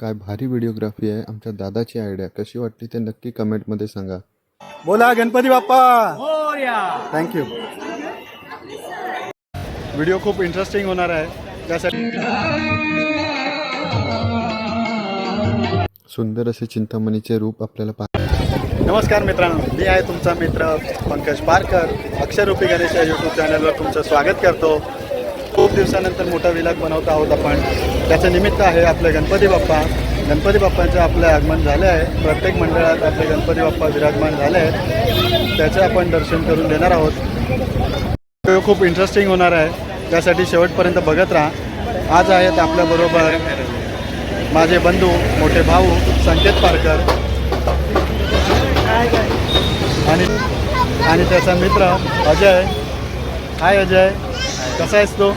काय भारी व्हिडिओग्राफी आहे. आमच्या दादाची आयडिया कशी वाटली ते नक्की कमेंटमध्ये सांगा. बोला Ganpati Bappa. Thank you video खूप इंटरेस्टिंग होणार आहे. त्यासाठी सुंदर असे चिंतामणीचे रूप आपल्याला पाहा नमस्कार मित्रांनो. मी आहे तुमचा मित्र पंकज पारकर. अक्षररूपी गणेश या यूट्यूब चॅनलवर तुमचं स्वागत करतो. खूप दिवसानंतर मोठा विलाग बनवत आहोत आपण. त्याचं निमित्त आहे आपले गणपती बाप्पा. गणपती बाप्पांचं आपलं आगमन झालं आहे. प्रत्येक मंडळात आपले गणपती बाप्पा विराजमान झाले आहेत. त्याचं आपण दर्शन करून देणार आहोत. खूप इंटरेस्टिंग होणार आहे. त्यासाठी शेवटपर्यंत बघत राहा. आज आहेत आपल्याबरोबर माझे बंधू मोठे भाऊ संकेत पारकर. आणि आणि त्याचा मित्र अजय. हाय अजय. कसा आहेस तो?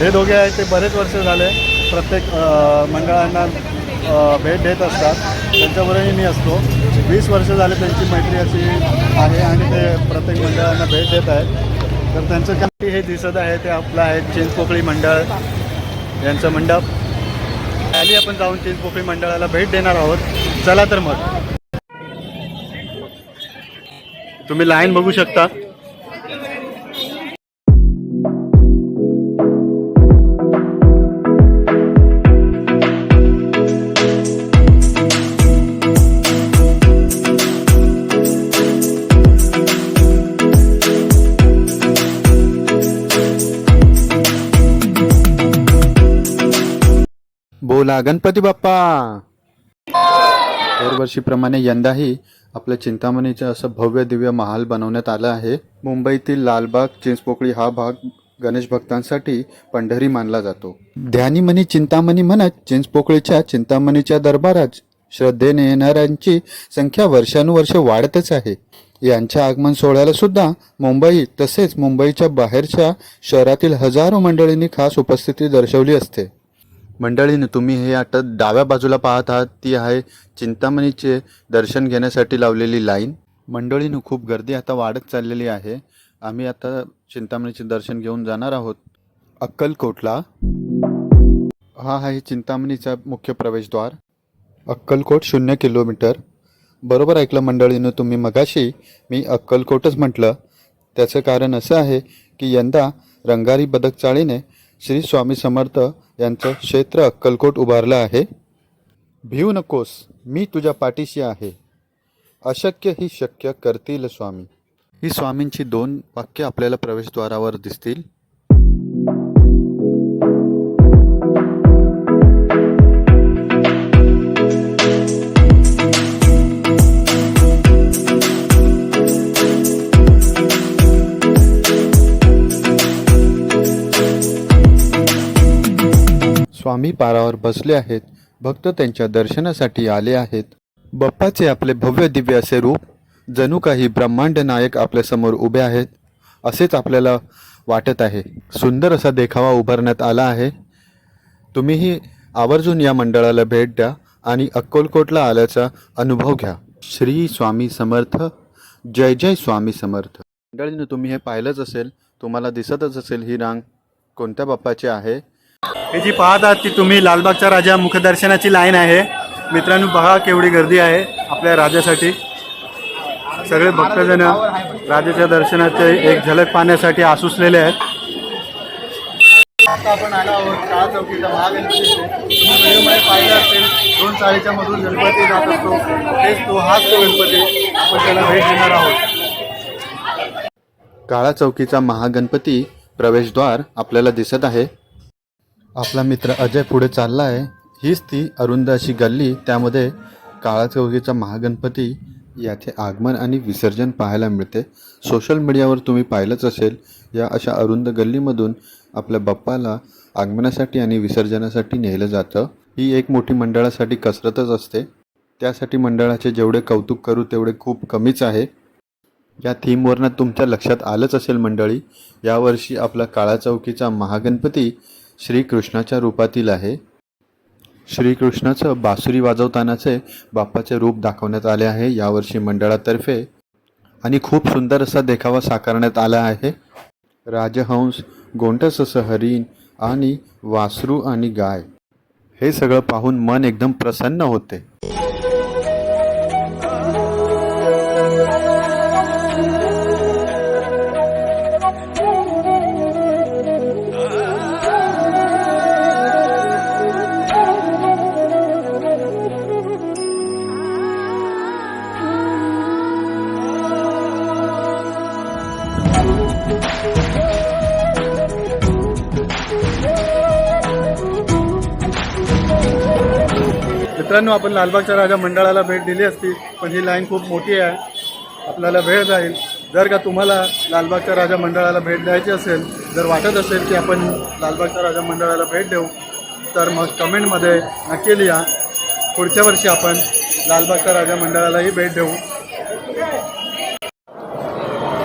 हे दोघे आहेत ते बरेच वर्ष झाले. प्रत्येक मंडळांना भेट देत असतात. त्यांच्याबरोबरही मी असतो. वीस वर्ष झाले त्यांची मैत्री अशी आहे आणि ते प्रत्येक मंडळांना भेट देत आहेत. तर त्यांचं काही हे दिसत आहे ते आपलं आहे चिंचपोकळी मंडळ. यांचं मंडप. खाली आपण जाऊन चिंचपोकळी मंडळाला भेट देणार आहोत. चला तर मग. तुम्ही लाईन बघू शकता. बोला गणपती बाप्पा. दरवर्षीप्रमाणे यंदाही आपल्या चिंतामणीचं असं भव्य दिव्य महाल बनवण्यात आलं आहे. मुंबईतील लालबाग चिंचपोकळी हा भाग गणेश भक्तांसाठी पंढरी मानला जातो. ध्यानीमणी चिंतामणी म्हणत चिंचपोकळीच्या चिंतामणीच्या दरबारात श्रद्धेने येणाऱ्यांची संख्या वर्षानुवर्ष वाढतच आहे. यांच्या आगमन सोहळ्याला सुद्धा मुंबई तसेच मुंबईच्या बाहेरच्या शहरातील हजारो मंडळींनी खास उपस्थिती दर्शवली असते. मंडळीनं तुम्ही हे आता डाव्या बाजूला पाहत आहात. ती आहे चिंतामणीचे दर्शन घेण्यासाठी लावलेली लाईन. मंडळीनं खूप गर्दी आता वाढत चाललेली आहे. आम्ही आता चिंतामणीचे दर्शन घेऊन जाणार आहोत. अक्कलकोटला. हा आहे चिंतामणीचा मुख्य प्रवेशद्वार. अक्कलकोट शून्य किलोमीटर. बरोबर ऐकलं मंडळीनं तुम्ही मगाशी? मी अक्कलकोटच म्हटलं. त्याचं कारण असं आहे की यंदा रंगारी बदक चाळीने श्री स्वामी समर्थ यांचं क्षेत्र अक्कलकोट उभारलं आहे. भिऊ नकोस मी तुझ्या पाठीशी आहे. अशक्य ही शक्य करतील स्वामी. ही स्वामींची दोन वाक्य आपल्याला प्रवेशद्वारावर दिसतील. स्वामी पारावर बसले आहेत. भक्त त्यांच्या दर्शनासाठी आले आहेत. बाप्पाचे आपले भव्य दिव्य असे रूप जणू काही ब्रह्मांड नायक आपल्यासमोर उभे आहेत असेच आपल्याला वाटत आहे. सुंदर असा देखावा उभारण्यात आला आहे. तुम्हीही आवर्जून या मंडळाला भेट द्या आणि अक्कलकोटला आल्याचा अनुभव घ्या. श्री स्वामी समर्थ. जय जय स्वामी समर्थ. मंडळीनं तुम्ही हे पाहिलंच असेल तुम्हाला दिसतच असेल ही रांग कोणत्या बाप्पाची आहे. हे जी पाहत आहात ती तुम्ही लालबागचा राजा मुखदर्शनाची लाईन आहे. मित्रांनो बघा केवढी गर्दी आहे आपल्या राजासाठी. सगळे भक्तजण राजाच्या दर्शनाचे एक झलक पाहण्यासाठी आसुसलेले आहेत. आता आपण आलो आहोत काळा चौकीचा महागणपती तुम्ही व्हिडिओमध्ये पाहिलं असेल दोन चाळीच्या मधून गणपती जात असतो. तेच तो हाच तो गणपती आपण त्याला भेट देणार आहोत. काळा चौकीचा महागणपती प्रवेशद्वार आपल्याला दिसत आहे. आपला मित्र अजय पुढे चालला आहे. हीच ती अरुंद अशी गल्ली. त्यामध्ये काळाचौगीचा महागणपती याचे आगमन आणि विसर्जन पाहायला मिळते. सोशल मीडियावर तुम्ही पाहिलंच असेल या अशा अरुंद गल्लीमधून आपल्या बाप्पाला आगमनासाठी आणि विसर्जनासाठी नेलं जातं. ही एक मोठी मंडळासाठी कसरतच असते. त्यासाठी मंडळाचे जेवढे कौतुक करू तेवढे खूप कमीच आहे. या थीमवरनं तुमच्या लक्षात आलंच असेल मंडळी यावर्षी आपला काळा चौकीचा महागणपती श्रीकृष्णाच्या रूपातील आहे. श्रीकृष्णाचं बासुरी वाजवतानाचे बाप्पाचे रूप दाखवण्यात आले आहे यावर्षी मंडळातर्फे. आणि खूप सुंदर असा देखावा साकारण्यात आला आहे. राजहंस गोंटस असं हरिण आणि वासरू आणि गाय. हे सगळं पाहून मन एकदम प्रसन्न होते. मित्रांनो आपण लालबागच्या राजा मंडळाला भेट दिली असती पण ही लाईन खूप मोठी आहे. आपल्याला वेळ जाईल. जर का तुम्हाला लालबागच्या राजा मंडळाला भेट द्यायची असेल जर वाटत असेल की आपण लालबागच्या राजा मंडळाला भेट देऊ तर मग कमेंटमध्ये नक्की लिहा. पुढच्या वर्षी आपण लालबागच्या राजा मंडळालाही भेट देऊ.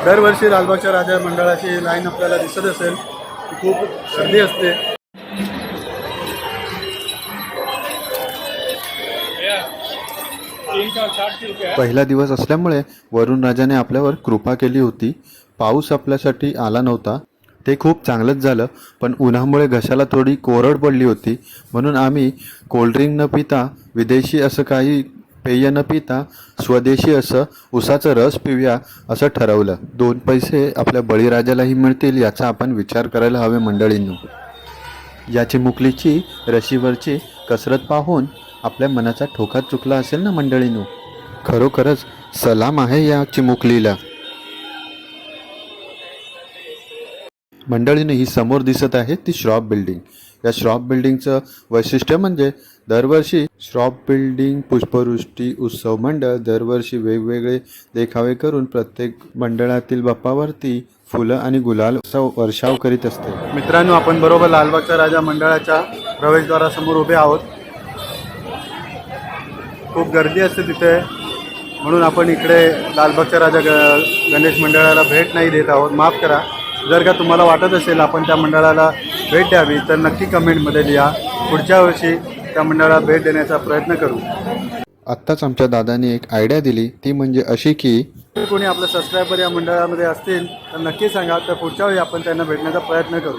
दरवर्षी लालबागच्या राजा मंडळाची लाईन आपल्याला दिसत असेल खूप गर्दी असते. पहिला दिवस असल्यामुळे वरुण राजाने आपल्यावर कृपा केली होती. पाऊस आपल्यासाठी आला नव्हता. ते खूप चांगलंच झालं पण उन्हामुळे घशाला थोडी कोरड पडली होती. म्हणून आम्ही कोल्ड्रिंक न पिता विदेशी असं काही पेय न पिता स्वदेशी असं उसाचं रस पिऊया असं ठरवलं. दोन पैसे आपल्या बळीराजालाही मिळतील याचा आपण विचार करायला हवे मंडळींनो. याची मुकलीची रशीवरची कसरत पाहून आपल्या मनाचा ठोका चुकला असेल ना मंडळीनो? खरोखरच सलाम आहे या चिमुकलीला. मंडळीने ही समोर दिसत आहे ती श्रॉप बिल्डिंग. या श्रॉप बिल्डिंगचं वैशिष्ट्य म्हणजे दरवर्षी श्रॉप बिल्डिंग पुष्पवृष्टी उत्सव मंडळ दरवर्षी वेगवेगळे देखावे करून प्रत्येक मंडळातील बाप्पावरती फुलं आणि गुलाल असा वर्षाव करीत असते. मित्रांनो आपण बरोबर लालबागच्या राजा मंडळाच्या प्रवेशद्वारासमोर उभे आहोत. खूप गर्दी असते तिथे. म्हणून आपण इकडे लालबागच्या राजा ग गणेश मंडळाला भेट नाही देत आहोत. माफ करा. जर का तुम्हाला वाटत असेल आपण त्या मंडळाला भेट द्यावी तर नक्की कमेंटमध्ये लिहा. पुढच्या वर्षी त्या मंडळाला भेट देण्याचा प्रयत्न करू. आत्ताच आमच्या दादाने एक आयडिया दिली. ती म्हणजे अशी की कोणी आपले सबस्क्रायबर या मंडळामध्ये असतील तर नक्की सांगा. तर पुढच्या वेळी आपण त्यांना भेटण्याचा प्रयत्न करू.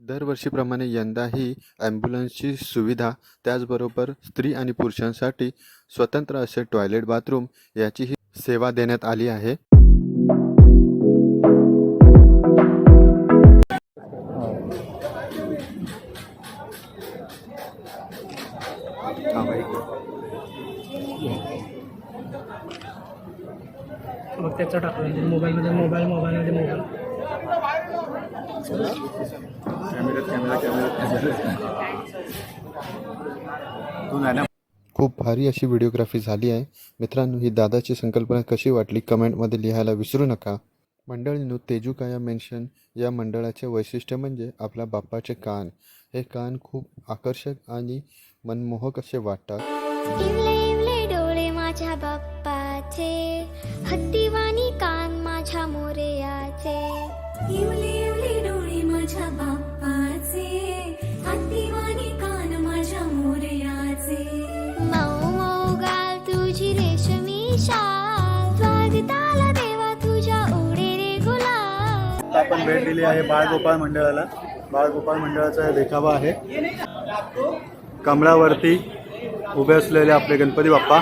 दरवर्षीप्रमाणे यंदाही ॲम्ब्युलन्सची सुविधा त्याचबरोबर स्त्री आणि पुरुषांसाठी स्वतंत्र असे टॉयलेट बाथरूम याचीही सेवा देण्यात आली आहे. मग त्याचं टाकलं मोबाईलमध्ये मोबाईल मोबाईलमध्ये मोबाईल. खूप भारी अशी व्हिडिओग्राफी झाली आहे. मित्रांनो ही दादाची संकल्पना कशी वाटली कमेंटमध्ये लिहायला विसरू नका. मंडळींनो तेजुकाया मेन्शन या मंडळाचे वैशिष्ट्य म्हणजे आपल्या बाप्पाचे कान. हे कान खूप आकर्षक आणि मनमोहक असे वाटतात. इवले इवले डोळे माझ्या बाप्पाचे हत्तीवाणी कान माझ्या मोरयाचे. इवले इवले डोळे माझ्या बाप्पाचे हत्तीवाणी कान माझ्या मोरयाचे. मऊ मऊ गाल तुझी रेशमी शाल स्वागताला देवा तुझ्या ओढे रे आपण भेट दिली आहे बाळगोपाळ मंडळाला. बाळगोपाळ मंडळाचा हा देखावा आहे. कमळावरती उभे असलेले आपले गणपती बाप्पा.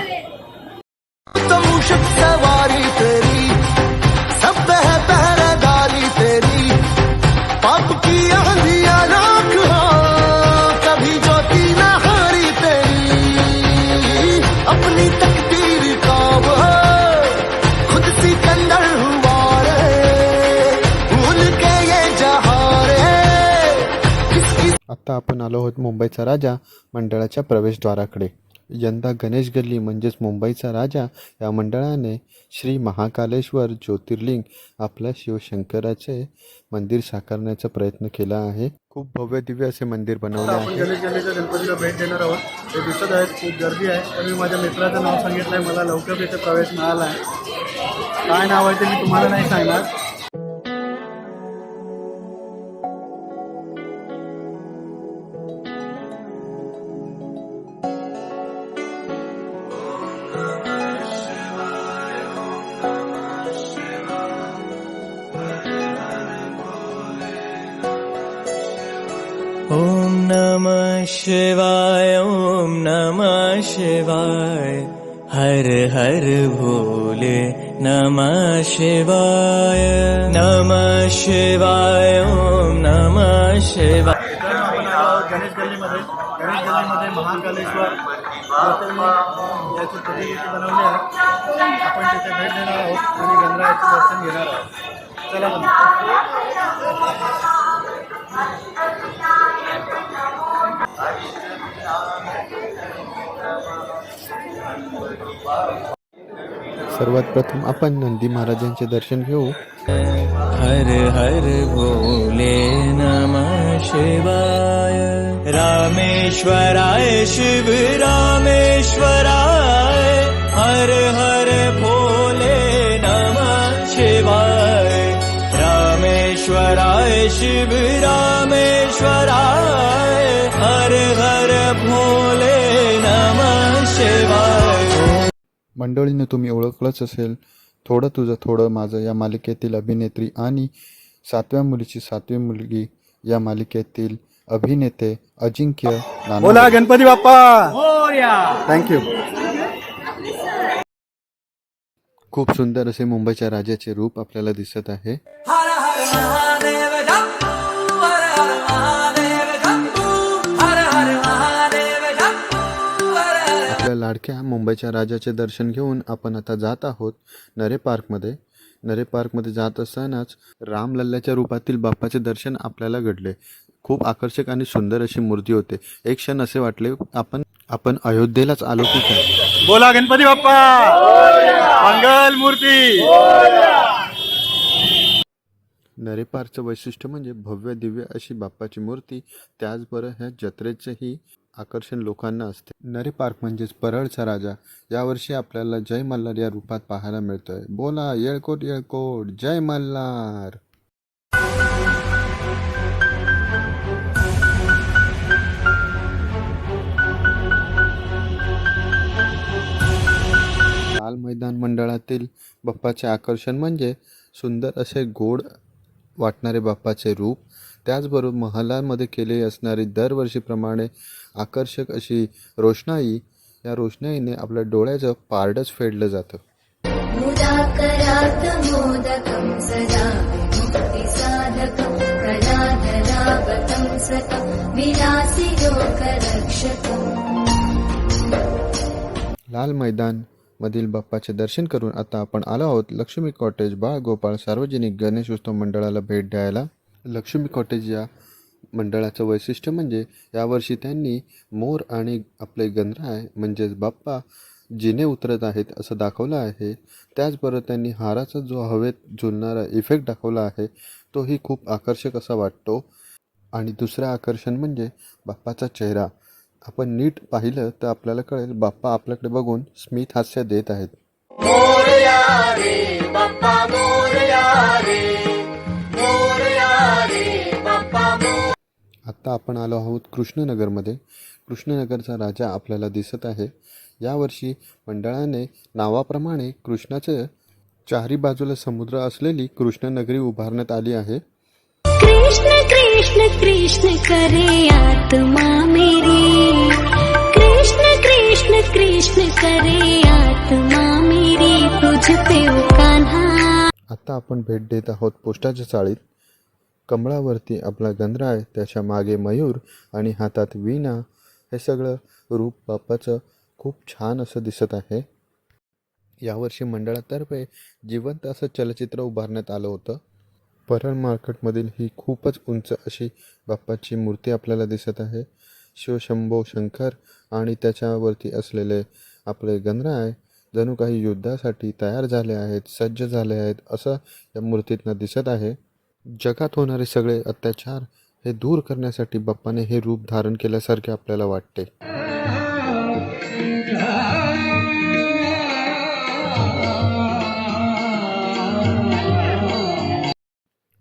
आत्ता आपण आलो आहोत मुंबईचा राजा मंडळाच्या प्रवेशद्वाराकडे. यंदा गणेश गल्ली म्हणजेच मुंबईचा राजा या मंडळाने श्री महाकालेश्वर ज्योतिर्लिंग आपल्या शिवशंकराचे मंदिर साकारण्याचा प्रयत्न केला आहे. खूप भव्य दिव्य असे मंदिर बनवले आहे. गणेश गल्लीच्या गणपतीला भेट देणार आहोत. ते दिसत आहेत खूप गर्दी आहे. पण मी माझ्या मित्राचं नाव सांगितलं आहे मला लवकर तिथे प्रवेश मिळाला आहे. काय नाव आहे ते मी तुम्हाला नाही सांगणार. शिवाय ॐ नमः शिवाय हर हर भोले नमः शिवाय नमः शिवाय ॐ नमः शिवाय गणेश गल्लीमध्ये गणेश गल्लीमध्ये महाकालेश्वर याची प्रतिकृती बनवली आहे आपण तिथे भेट देणार आहोत आणि गंगा दर्शन घेणार आहोत चला सर्वात प्रथम आपण नंदी महाराजांचे दर्शन घेऊ. हर हर भोले नमः शिवाय. रामेश्वराय शिव रामेश्वराय. हर हर भोले नमः शिवाय. रामेश्वराय शिव रामेश्वराय. शिवाय मंडळीनं तुम्ही ओळखलंच असेल थोडं तुझं थोडं माझं या मालिकेतील अभिनेत्री आणि सातव्या मुलीची सातवी मुलगी या मालिकेतील अभिनेते अजिंक्य नाना. बोला गणपती बाप्पा! थँक्यू खूप सुंदर असे मुंबईच्या राजाचे रूप आपल्याला दिसत आहे. लाडक्या मुंबईच्या राजाचे दर्शन घेऊन आपण आता जात आहोत नरे पार्कमध्ये. नरे पार्कमध्ये जात असतानाच रामलल्ल्याच्या रूपातील बाप्पाचे दर्शन आपल्याला घडले. खूप आकर्षक आणि सुंदर अशी मूर्ती होते. एक क्षण असे वाटले आपण आपण अयोध्येलाच आलो की काय? बोला गणपती बाप्पा! मंगल मूर्ती! नरे पार्कचं वैशिष्ट्य म्हणजे भव्य दिव्य अशी बाप्पाची मूर्ती. त्याचबरोबर ह्या जत्रेचंही आकर्षण लोकांना असते. नरे पार्क म्हणजेच परळचा राजा. यावर्षी आपल्याला जय मल्हार या रूपात पाहायला मिळतोय. बोला येळकोट येळकोट जय मल्हार! लाल मैदान मंडळातील बाप्पाचे आकर्षण म्हणजे सुंदर असे गोड वाटणारे बाप्पाचे रूप. त्याचबरोबर महालांमध्ये केले असणारी दरवर्षीप्रमाणे आकर्षक अशी रोषणाई या रोषणाईने आपल्या डोळ्याचं पारडच फेडलं जातं. लाल मैदान मधील बाप्पाचे दर्शन करून आता आपण आलो आहोत लक्ष्मी कॉटेज बाळ गोपाळ सार्वजनिक गणेश उत्सव मंडळाला भेट द्यायला. लक्ष्मी कॉटेज या मंडळाचं वैशिष्ट्य म्हणजे यावर्षी त्यांनी मोर आणि आपले गणराय म्हणजेच बाप्पा जिने उतरत आहेत असं दाखवलं आहे. त्याचबरोबर त्यांनी हाराचा जो हवेत झुलणारा इफेक्ट दाखवला आहे तोही खूप आकर्षक असा वाटतो. आणि दुसरं आकर्षण म्हणजे बाप्पाचा चेहरा. आपण नीट पाहिलं तर आपल्याला कळेल बाप्पा आपल्याकडे बघून स्मित हास्य देत आहेत. आत्ता आपण आलो आहोत कृष्णनगरमध्ये. कृष्णनगरचा राजा आपल्याला दिसत आहे. यावर्षी मंडळाने नावाप्रमाणे कृष्णाचं चारी बाजूला समुद्र असलेली कृष्णनगरी उभारण्यात आली आहे. कृष्ण कृष्ण कृष्ण करे आत्मा मेरी. कृष्ण कृष्ण कृष्ण करे आत्मा मेरी. तुझ पे कान्हा. आता आपण भेट देत आहोत पोस्टाच्या चाळीत. कमळावरती आपला गंधराय त्याच्यामागे मयूर आणि हातात वीणा हे सगळं रूप बाप्पाचं खूप छान असं दिसत आहे. यावर्षी मंडळातर्फे जिवंत असं चलचित्र उभारण्यात आलं होतं. परळ मार्केटमधील ही खूपच उंच अशी बाप्पाची मूर्ती आपल्याला दिसत आहे. शिवशंभो शंकर आणि त्याच्यावरती असलेले आपले गणराय जणू काही युद्धासाठी तयार झाले आहेत सज्ज झाले आहेत असं या मूर्तीतनं दिसत आहे. जगात होणारे सगळे अत्याचार हे दूर करण्यासाठी बाप्पाने हे रूप धारण केल्यासारखे आपल्याला वाटते.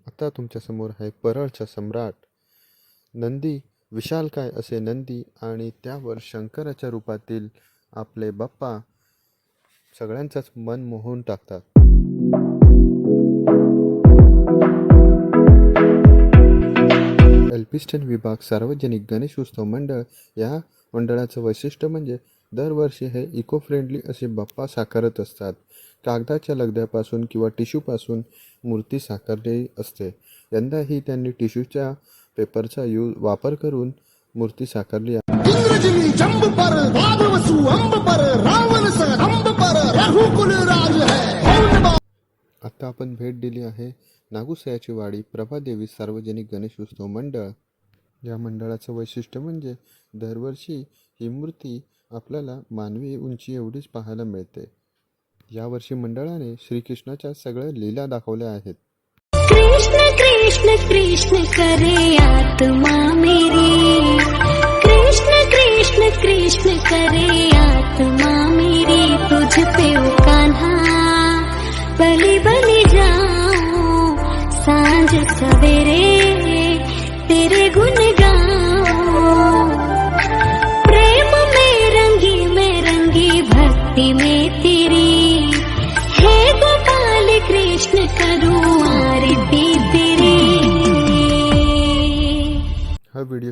आता तुमच्यासमोर आहे परळचा सम्राट. नंदी विशाल काय असे नंदी आणि त्यावर शंकराच्या रूपातील आपले बाप्पा सगळ्यांचंच मन मोहून टाकतात. एल्पिस्टन विभाग सार्वजनिक गणेश उत्सव मंडळ या मंडळाचं वैशिष्ट्य म्हणजे दरवर्षी हे इको फ्रेंडली असे बाप्पा साकारत असतात. कागदाच्या लगद्यापासून किंवा टिश्यूपासून मूर्ती साकारली असते. यंदाही त्यांनी टिश्यूच्या पेपरचा यू वापर करून मूर्ती साकारली आता आपण भेट दिली आहे नागुसयाची वाडी प्रभादेवी सार्वजनिक गणेश उत्सव मंडळ. या मंडळाचं वैशिष्ट्य म्हणजे दरवर्षी ही मूर्ती आपल्याला मानवी उंची एवढीच पाहायला मिळते. यावर्षी मंडळाने श्रीकृष्णाच्या सगळ्या लीला दाखवल्या आहेत. कृष्ण कृष्ण कृष्ण करे आत्मा मेरी. कृष्ण कृष्ण कृष्ण करे आत्मा मेरी. तुझ पे कान्हा बलि बलि जाऊं. सांझ सवेरे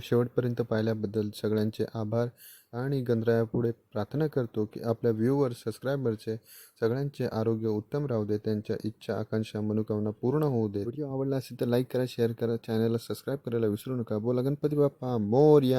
शेवटपर्यंत पाहिल्याबद्दल सगळ्यांचे आभार आणि गंधरायापुढे प्रार्थना करतो की आपल्या व्ह्यूवर सबस्क्रायबरचे सगळ्यांचे आरोग्य उत्तम राहू दे त्यांच्या इच्छा आकांक्षा मनोकामना पूर्ण होऊ दे. व्हिडिओ आवडला असेल तर लाईक करा शेअर करा चॅनलला सबस्क्राईब करायला विसरू नका. बोला गणपती बाप्पा मोर्या